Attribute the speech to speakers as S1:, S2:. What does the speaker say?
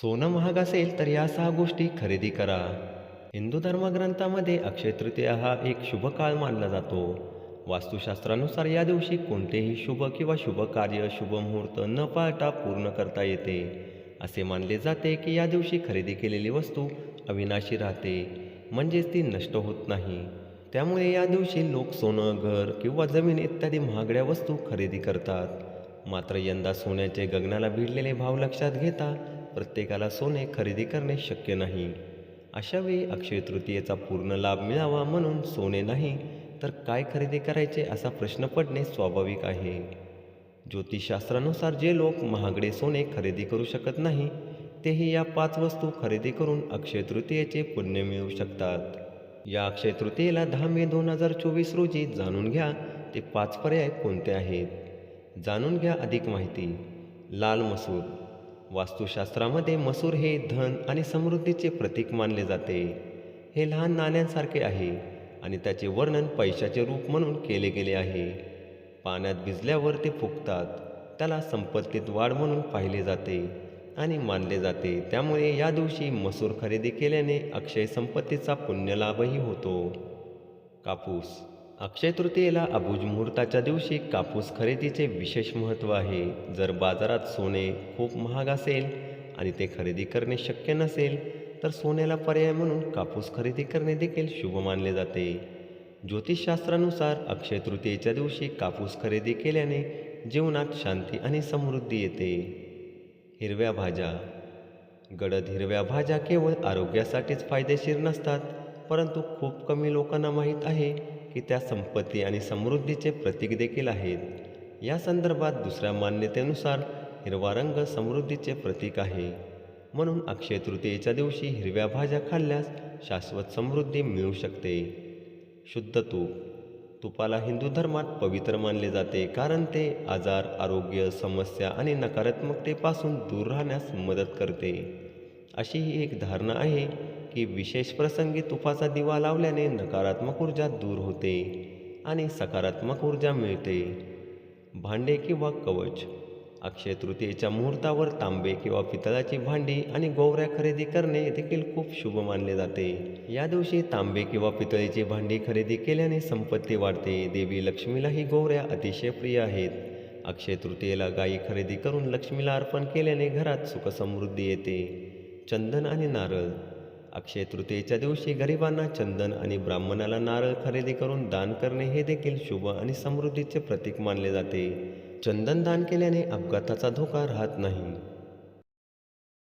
S1: सोनं महाग असेल तर या सहा गोष्टी खरेदी करा. हिंदू धर्मग्रंथामध्ये अक्षय तृतीया हा एक शुभ काळ मानला जातो. वास्तुशास्त्रानुसार या दिवशी कोणतेही शुभ किंवा शुभ कार्य शुभ मुहूर्त न पाळता पूर्ण करता येते. असे मानले जाते की या दिवशी खरेदी केलेली वस्तू अविनाशी राहते म्हणजेच ती नष्ट होत नाही. त्यामुळे या दिवशी लोक सोनं घर किंवा जमीन इत्यादी महागड्या वस्तू खरेदी करतात. मात्र यंदा सोन्याचे गगनाला भिडलेले भाव लक्षात घेता प्रत्येकाला सोने खरेदी करणे शक्य नाही. अशावेळी अक्षय तृतीयेचा पूर्ण लाभ मिळावा म्हणून सोने नाही तर काय खरेदी करायचे असा प्रश्न पडणे स्वाभाविक आहे. ज्योतिषशास्त्रानुसार जे लोक महागडे सोने खरेदी करू शकत नाही तेही या पाच वस्तू खरेदी करून अक्षय तृतीयेचे पुण्य मिळवू शकतात. या अक्षय तृतीयेला दहा मे दोन हजार चोवीस रोजी जाणून घ्या ते पाच पर्याय कोणते आहेत? जाणून घ्या अधिक माहिती. लाल मसूर वास्तुशास्त्रामध्ये मसूर हे धन आणि समृद्धीचे प्रतीक मानले जाते. हे लहान नाण्यांसारखे आहे आणि त्याचे वर्णन पैशाचे रूप म्हणून केले गेले आहे. पाण्यात भिजल्यावर ते फुगतात. त्याला संपत्तीत वाढ म्हणून पाहिले जाते आणि मानले जाते. त्यामुळे या दिवशी मसूर खरेदी केल्याने अक्षय संपत्तीचा पुण्यलाभही होतो. कापूस अक्षय तृतीयेला अबुज मुहूर्ताच्या दिवशी कापूस खरेदीचे विशेष महत्त्व आहे. जर बाजारात सोने खूप महाग असेल आणि ते खरेदी करणे शक्य नसेल तर सोन्याला पर्याय म्हणून कापूस खरेदी करणे देखील शुभ मानले जाते. ज्योतिषशास्त्रानुसार अक्षय तृतीयेच्या दिवशी कापूस खरेदी केल्याने जीवनात शांती आणि समृद्धी येते. हिरव्या भाज्या. गडद हिरव्या भाज्या केवळ आरोग्यासाठीच फायदेशीर नसतात परंतु खूप कमी लोकांना माहीत आहे की त्या संपत्ती आणि समृद्धीचे प्रतीक देखील आहेत. या संदर्भात दुसऱ्या मान्यतेनुसार हिरवा रंग समृद्धीचे प्रतीक आहे. म्हणून अक्षय तृतीयेच्या दिवशी हिरव्या भाज्या खाल्ल्यास शाश्वत समृद्धी मिळू शकते. शुद्ध तूप. तुपाला हिंदू धर्मात पवित्र मानले जाते कारण ते आजार आरोग्य समस्या आणि नकारात्मकतेपासून दूर राहण्यास मदत करते. अशी ही एक धारणा आहे की विशेष प्रसंगी तुपाचा दिवा लावल्याने नकारात्मक ऊर्जा दूर होते आणि सकारात्मक ऊर्जा मिळते. भांडे किंवा कवच अक्षय तृतीयेच्या मुहूर्तावर तांबे किंवा पितळाची भांडी आणि गोवऱ्या खरेदी करणे देखील खूप शुभ मानले जाते. या दिवशी तांबे किंवा पितळेची भांडी खरेदी केल्याने संपत्ती वाढते. देवी लक्ष्मीला ही गोवऱ्या अतिशय प्रिय आहेत. अक्षय तृतीयेला गायी खरेदी करून लक्ष्मीला अर्पण केल्याने घरात सुखसमृद्धी येते. चंदन आणि नारळ अक्षय तृतीयेच्या दिवशी गरिबांना चंदन आणि ब्राह्मणाला नारळ खरेदी करून दान करणे हे देखील शुभ आणि समृद्धीचे प्रतीक मानले जाते. चंदन दान केल्याने अपघाताचा धोका राहत नाही.